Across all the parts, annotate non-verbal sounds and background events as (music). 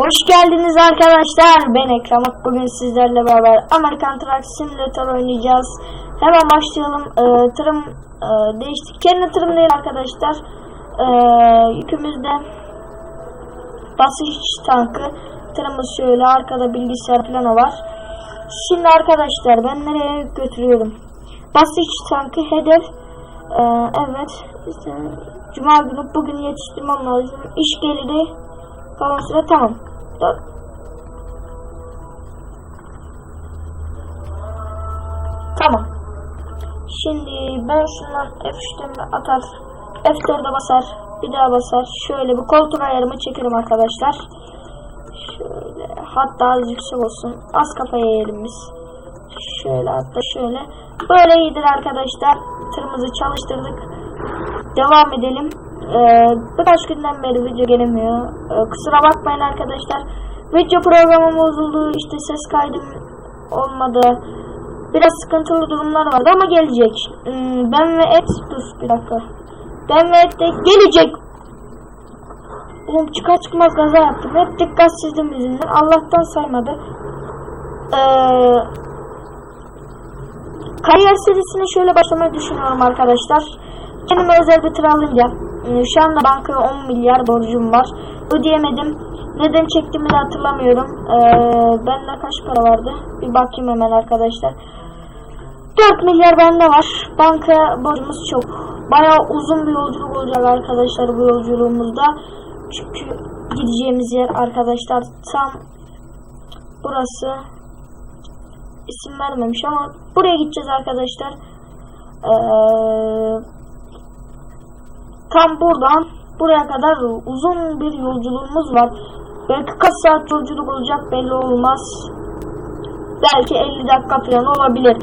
Hoş geldiniz arkadaşlar. Ben Ekrem. Bugün sizlerle beraber Amerikan Truck Simulator oynayacağız. Hemen başlayalım. Ee, tırım e, değişti. Kendi tırım değil arkadaşlar. Ee, yükümüzde basınç tankı. Tırımız şöyle. Arkada bilgisayar planı var. Şimdi arkadaşlar ben nereye götürüyorum? Basınç tankı hedef. Ee, evet. İşte, Cuma günü bugün yetiştirmem lazım. İş geliri Kalan süre tamam. Tamam. Şimdi ben şundan F3'ten atar. F4'e basar. Bir daha basar. Şöyle bir koltuk ayarımı çekerim arkadaşlar. Şöyle. Hatta az yüksek olsun. Az kafaya eğelim biz. Şöyle hatta şöyle. Böyle iyidir arkadaşlar. Tırımızı çalıştırdık. Devam edelim. Ee, birkaç günden beri video gelemiyor. Ee, kusura bakmayın arkadaşlar. Video programım bozuldu. İşte ses kaydım olmadı. Biraz sıkıntılı durumlar vardı ama gelecek. Hmm, ben ve et dur bir dakika. Ben ve et de gelecek. Oğlum çıkar çıkmaz gaza yaptım. Hep dikkatsizliğim yüzünden. Allah'tan saymadı. Ee, kariyer serisine şöyle başlamayı düşünüyorum arkadaşlar. Kendime özel bir tır alınca e, şu anda bankaya 10 milyar borcum var. Ödeyemedim. Neden çektiğimi de hatırlamıyorum. Ee, bende kaç para vardı? Bir bakayım hemen arkadaşlar. 4 milyar bende var. Banka borcumuz çok. Bayağı uzun bir yolculuk olacak arkadaşlar bu yolculuğumuzda. Çünkü gideceğimiz yer arkadaşlar tam burası. İsim vermemiş ama buraya gideceğiz arkadaşlar. Eee tam buradan buraya kadar uzun bir yolculuğumuz var. Belki kaç saat yolculuk olacak belli olmaz. Belki 50 dakika falan olabilir.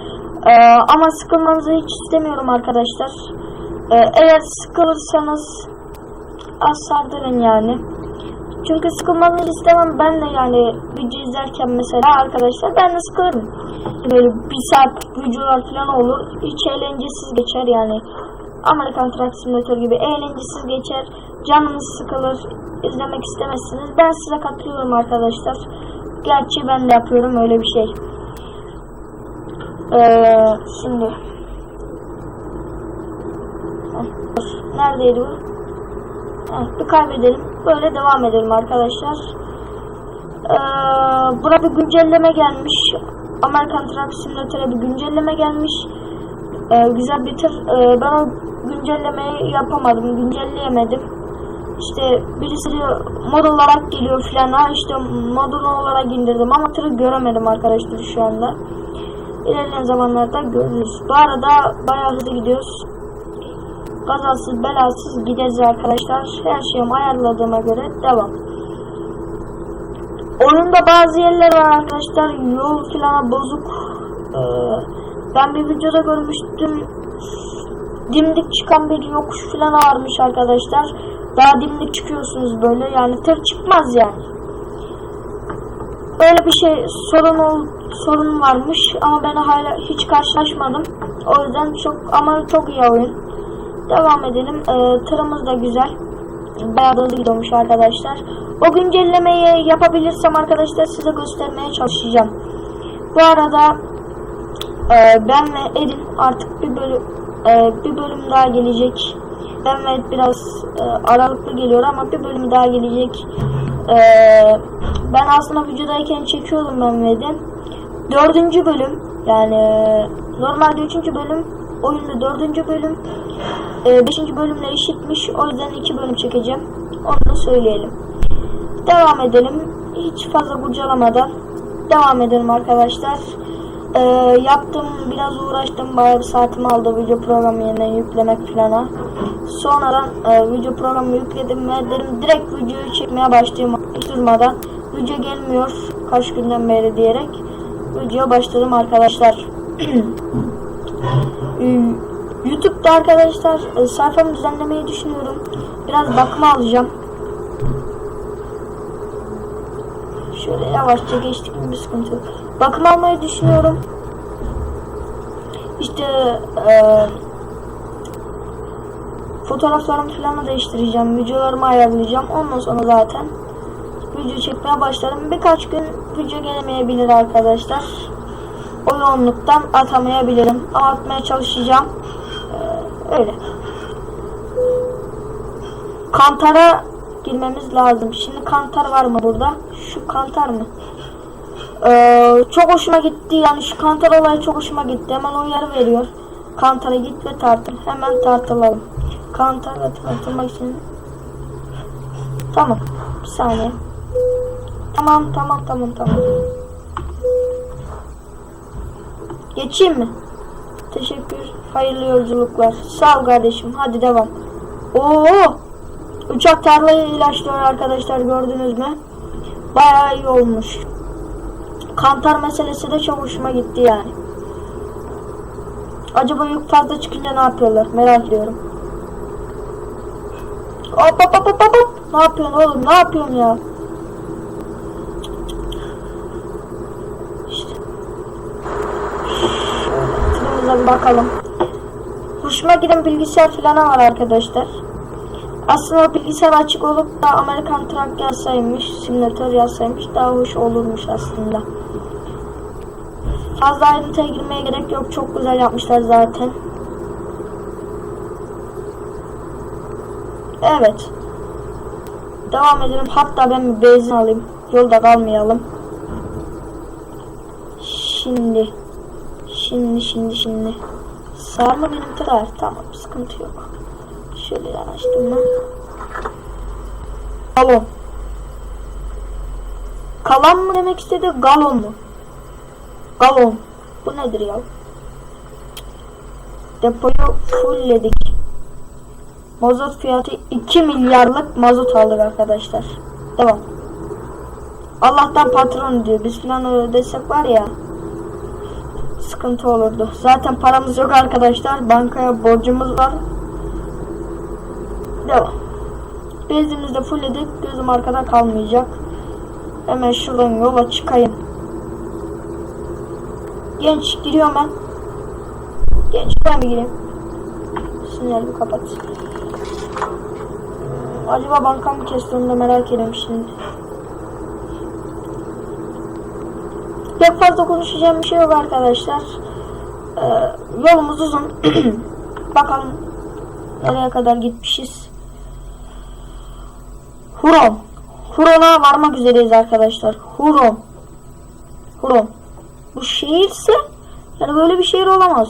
Ee, ama sıkılmanızı hiç istemiyorum arkadaşlar. Ee, eğer sıkılırsanız az sardırın yani. Çünkü sıkılmanızı istemem. Ben de yani video izlerken mesela arkadaşlar ben de sıkılırım. Böyle bir saat videolar falan olur. Hiç eğlencesiz geçer yani. Amerikan Truck Simulator gibi eğlencesiz geçer. Canınız sıkılır. izlemek istemezsiniz. Ben size katılıyorum arkadaşlar. Gerçi ben de yapıyorum öyle bir şey. Ee, şimdi. Neredeydi bu? Heh, bir kaybedelim. Böyle devam edelim arkadaşlar. Ee, burada bir güncelleme gelmiş. Amerikan Truck Simulator'a bir güncelleme gelmiş. Ee, güzel bir tır. Ee, ben o güncellemeyi yapamadım. Güncelleyemedim. İşte birisi mod olarak geliyor filan. Ha işte modunu olarak indirdim ama tırı göremedim arkadaşlar şu anda. İlerleyen zamanlarda görürüz. Bu arada bayağı hızlı gidiyoruz. Kazasız belasız gideriz arkadaşlar. Her şeyimi ayarladığıma göre devam. Oyunda bazı yerler var arkadaşlar. Yol filan bozuk. Ee, ben bir videoda görmüştüm. Dimdik çıkan bir yokuş falan varmış arkadaşlar. Daha dimdik çıkıyorsunuz böyle. Yani tır çıkmaz yani. Böyle bir şey sorun ol, sorun varmış ama ben hala hiç karşılaşmadım. O yüzden çok ama çok iyi oyun. Devam edelim. Ee, tırımız da güzel. Bayağı da hızlı gidiyormuş arkadaşlar. O güncellemeyi yapabilirsem arkadaşlar size göstermeye çalışacağım. Bu arada ee, ben ve Edin artık bir bölüm e, bir bölüm daha gelecek. Ben ve Ed biraz e, aralıklı geliyor ama bir bölüm daha gelecek. E, ben aslında videodayken çekiyordum ben ve Edin. Dördüncü bölüm yani normalde üçüncü bölüm oyunda dördüncü bölüm e, beşinci bölümle eşitmiş o yüzden iki bölüm çekeceğim onu da söyleyelim devam edelim hiç fazla kurcalamadan devam edelim arkadaşlar ee, yaptım biraz uğraştım. Bayağı bir saatimi aldı video programı yeniden yüklemek plana. Sonradan e, video programı yükledim ve dedim direkt videoyu çekmeye başlayayım. Hiç durmadan video gelmiyor kaç günden beri diyerek video başladım arkadaşlar. (clears throat) Ee, YouTube'da arkadaşlar e, sayfamı düzenlemeyi düşünüyorum. Biraz bakma alacağım. Şöyle yavaşça geçtik mi bir sıkıntı yok. Bakım almayı düşünüyorum. İşte e, fotoğraflarımı falan değiştireceğim. Videolarımı ayarlayacağım. Ondan sonra zaten video çekmeye başladım. Birkaç gün video gelemeyebilir arkadaşlar. O yoğunluktan atamayabilirim. Ama atmaya çalışacağım. Ee, öyle. Kantara girmemiz lazım. Şimdi kantar var mı burada? Şu kantar mı? Ee, çok hoşuma gitti. Yani şu kantar olayı çok hoşuma gitti. Hemen uyarı veriyor. Kantara git ve tartıl. Hemen tartılalım. Kantar ve tartılmak için. Tamam. Bir saniye. Tamam tamam tamam tamam. Geçeyim mi? Teşekkür. Hayırlı yolculuklar. Sağ ol kardeşim. Hadi devam. Oo! Uçak tarlayı ilaçlıyor arkadaşlar gördünüz mü? Bayağı iyi olmuş. Kantar meselesi de çok hoşuma gitti yani. Acaba yük fazla çıkınca ne yapıyorlar? Merak ediyorum. Hop hop hop hop hop. Ne yapıyorsun oğlum? Ne yapıyorsun ya? İşte. Bakalım. Hoşuma giden bilgisayar falan var arkadaşlar. Aslında bilgisayar açık olup da Amerikan Truck yazsaymış, simülatör yazsaymış daha hoş olurmuş aslında. Fazla ayrıntıya girmeye gerek yok. Çok güzel yapmışlar zaten. Evet. Devam edelim. Hatta ben bir benzin alayım. Yolda kalmayalım. Şimdi. Şimdi şimdi şimdi. Sağ mı benim tırar? Tamam sıkıntı yok. Şöyle yanaştım ben. Galon. Kalan mı demek istedi? Galon mu? Galon. Bu nedir ya? Depoyu fullledik. Mazot fiyatı 2 milyarlık mazot aldık arkadaşlar. Devam. Allah'tan patron diyor. Biz falan ödesek var ya. Sıkıntı olurdu. Zaten paramız yok arkadaşlar. Bankaya borcumuz var. Devam. Benzinimizi de fullledik. Gözüm arkada kalmayacak. Hemen şuradan yola çıkayım. Genç giriyorum ben. Genç ben mi gireyim? Sinyal bir kapat. Acaba bankam mı kesti onu da merak ediyorum şimdi. Pek fazla konuşacağım bir şey yok arkadaşlar. Ee, yolumuz uzun. (clears throat) Bakalım nereye kadar gitmişiz. Huron. Huron'a varmak üzereyiz arkadaşlar. Huron. Huron. Bu şehirse yani böyle bir şehir olamaz.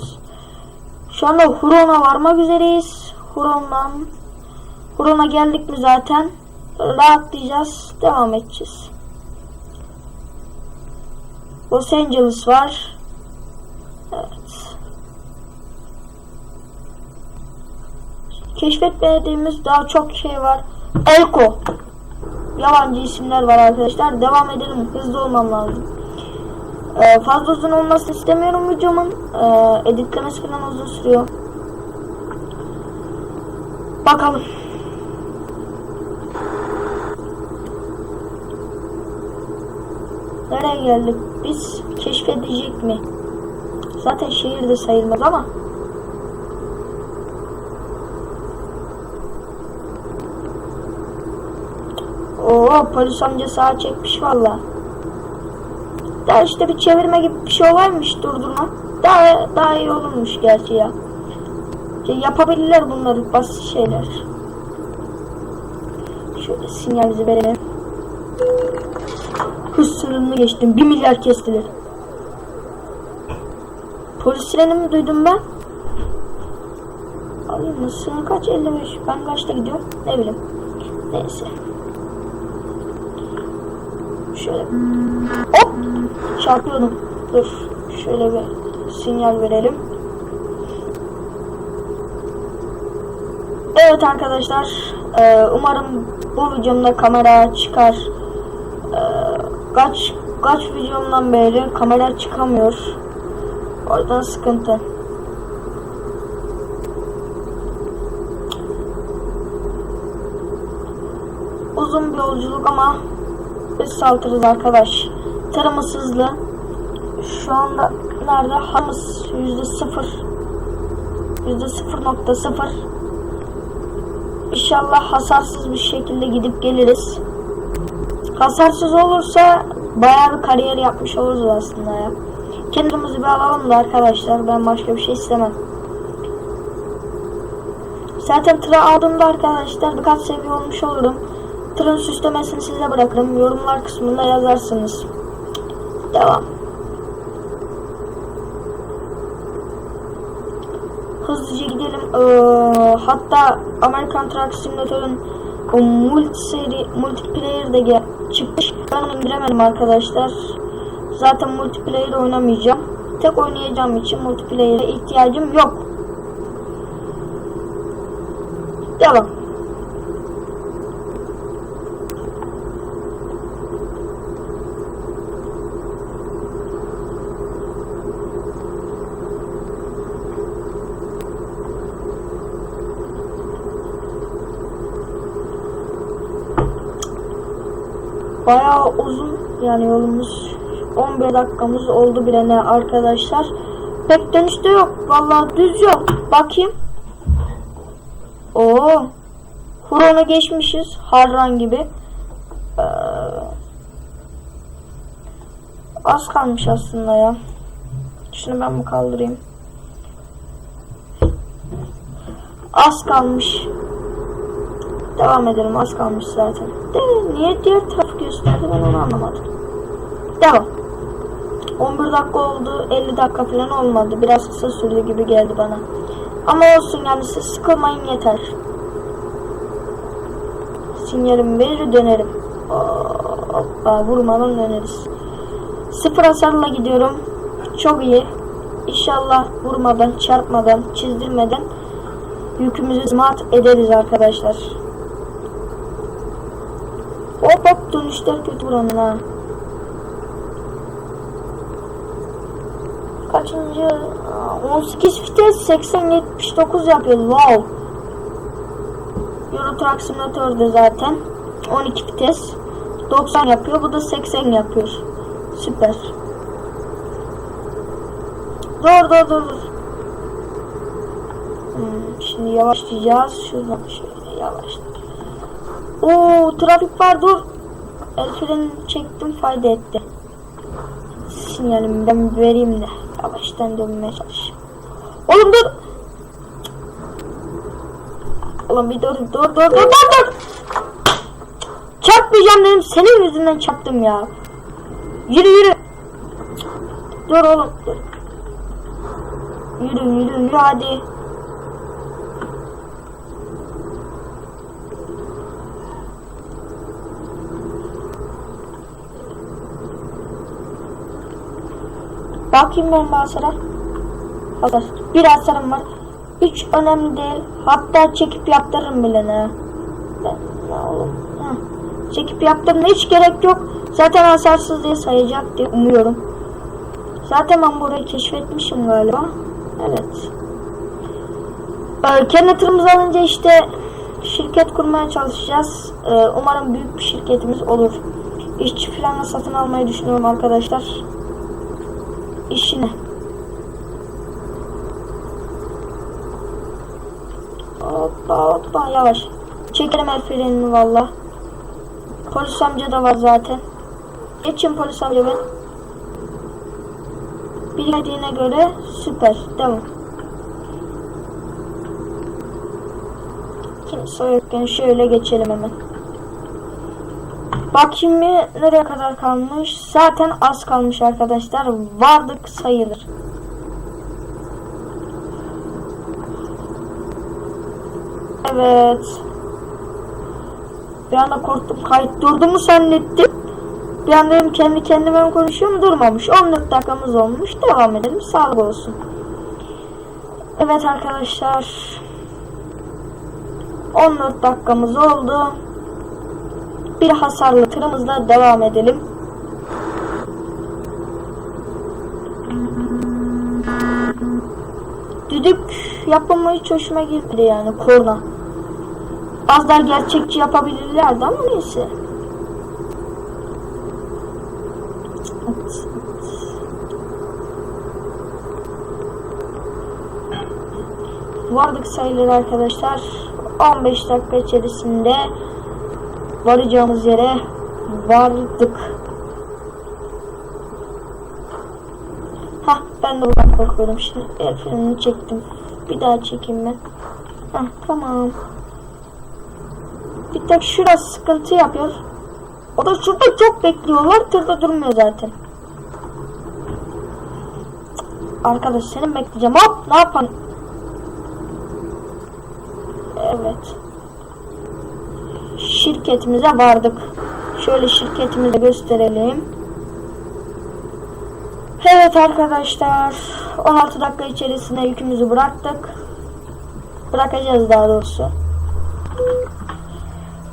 Şu anda Huron'a varmak üzereyiz. Huron'dan Huron'a geldik mi zaten rahatlayacağız. Devam edeceğiz. Los Angeles var. Evet. Keşfetmediğimiz daha çok şey var. Elko. Yabancı isimler var arkadaşlar. Devam edelim. Hızlı olmam lazım. Ee, fazla uzun olmasını istemiyorum videomun. Ee, editlemesi falan uzun sürüyor. Bakalım. Nereye geldik biz? Keşfedecek mi? Zaten şehirde sayılmaz ama. Oo polis amca sağa çekmiş valla. Daha işte bir çevirme gibi bir şey olaymış durdurma. Daha daha iyi olurmuş gerçi ya. ya yapabilirler bunları basit şeyler. Şöyle sinyalimizi verelim. Hız sınırını geçtim. 1 milyar kestiler. Polis sireni mi duydum ben? Alayım mı? Sınır kaç? 55. Ben kaçta gidiyorum? Ne bileyim. Neyse. Şöyle. Hop! Çarpıyordum. Dur. Şöyle bir sinyal verelim. Evet arkadaşlar. e, Umarım bu videomda kamera çıkar. E, Kaç kaç videomdan beri kamera çıkamıyor. O yüzden sıkıntı. Uzun bir yolculuk ama saltırız arkadaş. Tırımız hızlı. Şu anda nerede? Hamız yüzde sıfır. Yüzde sıfır nokta sıfır. İnşallah hasarsız bir şekilde gidip geliriz. Hasarsız olursa bayağı bir kariyer yapmış oluruz aslında ya. Kendimizi bir alalım da arkadaşlar. Ben başka bir şey istemem. Zaten tıra aldığımda arkadaşlar birkaç seviye olmuş olurum. Tırın süslemesini size bırakırım. Yorumlar kısmında yazarsınız. Devam. Hızlıca gidelim. Ee, hatta American Truck Simulator'ın o multi seri, multiplayer de gel çıkmış. Ben indiremedim arkadaşlar. Zaten multiplayer oynamayacağım. Tek oynayacağım için multiplayer'e ihtiyacım yok. Devam. Bayağı uzun yani yolumuz 11 dakikamız oldu bile ne arkadaşlar. Pek dönüşte yok. Vallahi düz yok. Bakayım. Oo. Huron'a geçmişiz. Harran gibi. Ee, az kalmış aslında ya. Şunu ben mi kaldırayım? Az kalmış. Devam edelim. Az kalmış zaten. De niye diğer taraf gösterdi ben onu anlamadım. Devam. 11 dakika oldu. 50 dakika falan olmadı. Biraz kısa sürdü gibi geldi bana. Ama olsun yani siz sıkılmayın yeter. Sinyalim verir dönerim. Hoppa vurmadan döneriz. Sıfır hasarla gidiyorum. Çok iyi. İnşallah vurmadan, çarpmadan, çizdirmeden yükümüzü smart ederiz arkadaşlar. Hop hop dönüşler kötü buranın ha. Kaçıncı? Aa, 18 vites 80-79 yapıyor. Wow. Euro Truck Simulator'da zaten. 12 vites. 90 yapıyor. Bu da 80 yapıyor. Süper. Dur dur dur. Hmm, şimdi yavaşlayacağız. Şuradan şöyle yavaş. Oo trafik var dur. El freni çektim fayda etti. Sinyalimi ben vereyim de yavaştan dönmeye çalışayım. Oğlum dur. Oğlum bir dur dur dur dur dur dur. Çarpmayacağım dedim senin yüzünden çarptım ya. Yürü yürü. Dur oğlum dur. Yürü yürü yürü hadi. Bakayım ben hasara. Hasar. Bir hasarım var. Hiç önemli değil. Hatta çekip yaptırırım bile ne. Ben, ne oğlum. Çekip yaptırma hiç gerek yok. Zaten hasarsız diye sayacak diye umuyorum. Zaten ben burayı keşfetmişim galiba. Evet. Ee, kendi tırımızı alınca işte şirket kurmaya çalışacağız. Ee, umarım büyük bir şirketimiz olur. İşçi falan satın almayı düşünüyorum arkadaşlar. İşine. Hoppa hoppa yavaş. Çekelim el frenini valla. Polis amca da var zaten. Geçin polis amca ben. Bilmediğine göre süper. Devam. Kimse yokken şöyle geçelim hemen. Bakayım bir nereye kadar kalmış. Zaten az kalmış arkadaşlar. Vardık sayılır. Evet. Bir anda korktum. Kayıt durdu mu zannettim. Bir anda dedim kendi kendime konuşuyorum durmamış. 14 dakikamız olmuş. Devam edelim. Sağlık olsun. Evet arkadaşlar. 14 dakikamız oldu. Bir hasarlı tırımızla devam edelim. Düdük yapımı hiç hoşuma gitmedi yani korna. Bazılar gerçekçi yapabilirlerdi ama neyse. Vardık sayılır arkadaşlar. 15 dakika içerisinde varacağımız yere vardık. Hah ben de buradan korkuyorum şimdi. El frenini çektim. Bir daha çekeyim ben. Hah tamam. Bir tek şurası sıkıntı yapıyor. O da şurada çok bekliyorlar. Tırda durmuyor zaten. Arkadaş seni bekleyeceğim. Hop ne yapalım? Evet. Şirketimize vardık. Şöyle şirketimizi gösterelim. Evet arkadaşlar. 16 dakika içerisinde yükümüzü bıraktık. Bırakacağız daha doğrusu.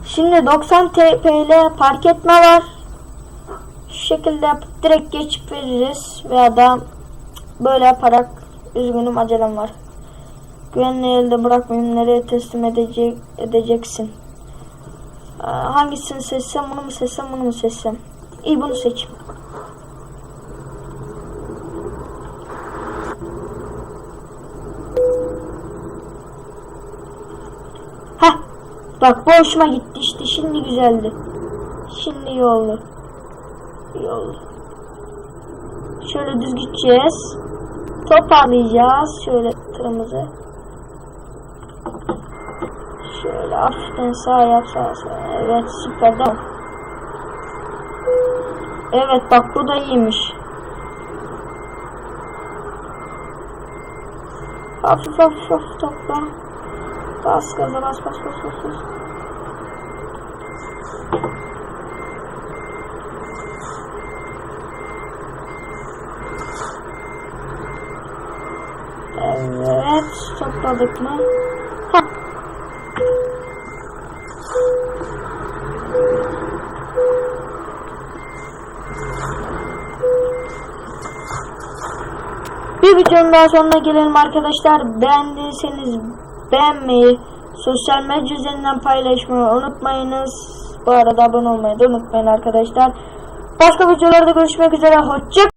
Şimdi 90 TP'yle park etme var. Şu şekilde direkt geçip veririz. Veya da böyle yaparak üzgünüm acelem var. Güvenli elde bırakmayın. Nereye teslim edecek, edeceksin? Hangisini seçsem bunu mu seçsem bunu mu seçsem? İyi bunu seç. Heh. Bak bu hoşuma gitti işte. Şimdi güzeldi. Şimdi iyi oldu. İyi oldu. Şöyle düz gideceğiz. Toparlayacağız. Şöyle tırımızı. Şöyle hafiften sağ yap sağ sağ. Evet süper tamam. Evet bak bu da iyiymiş. Hafif hafif hafif topla. Bas gaza bas bas bas bas. bas. Evet topladık mı? Videonun daha sonuna gelelim arkadaşlar. Beğendiyseniz beğenmeyi, sosyal medya üzerinden paylaşmayı unutmayınız. Bu arada abone olmayı da unutmayın arkadaşlar. Başka videolarda görüşmek üzere. Hoşça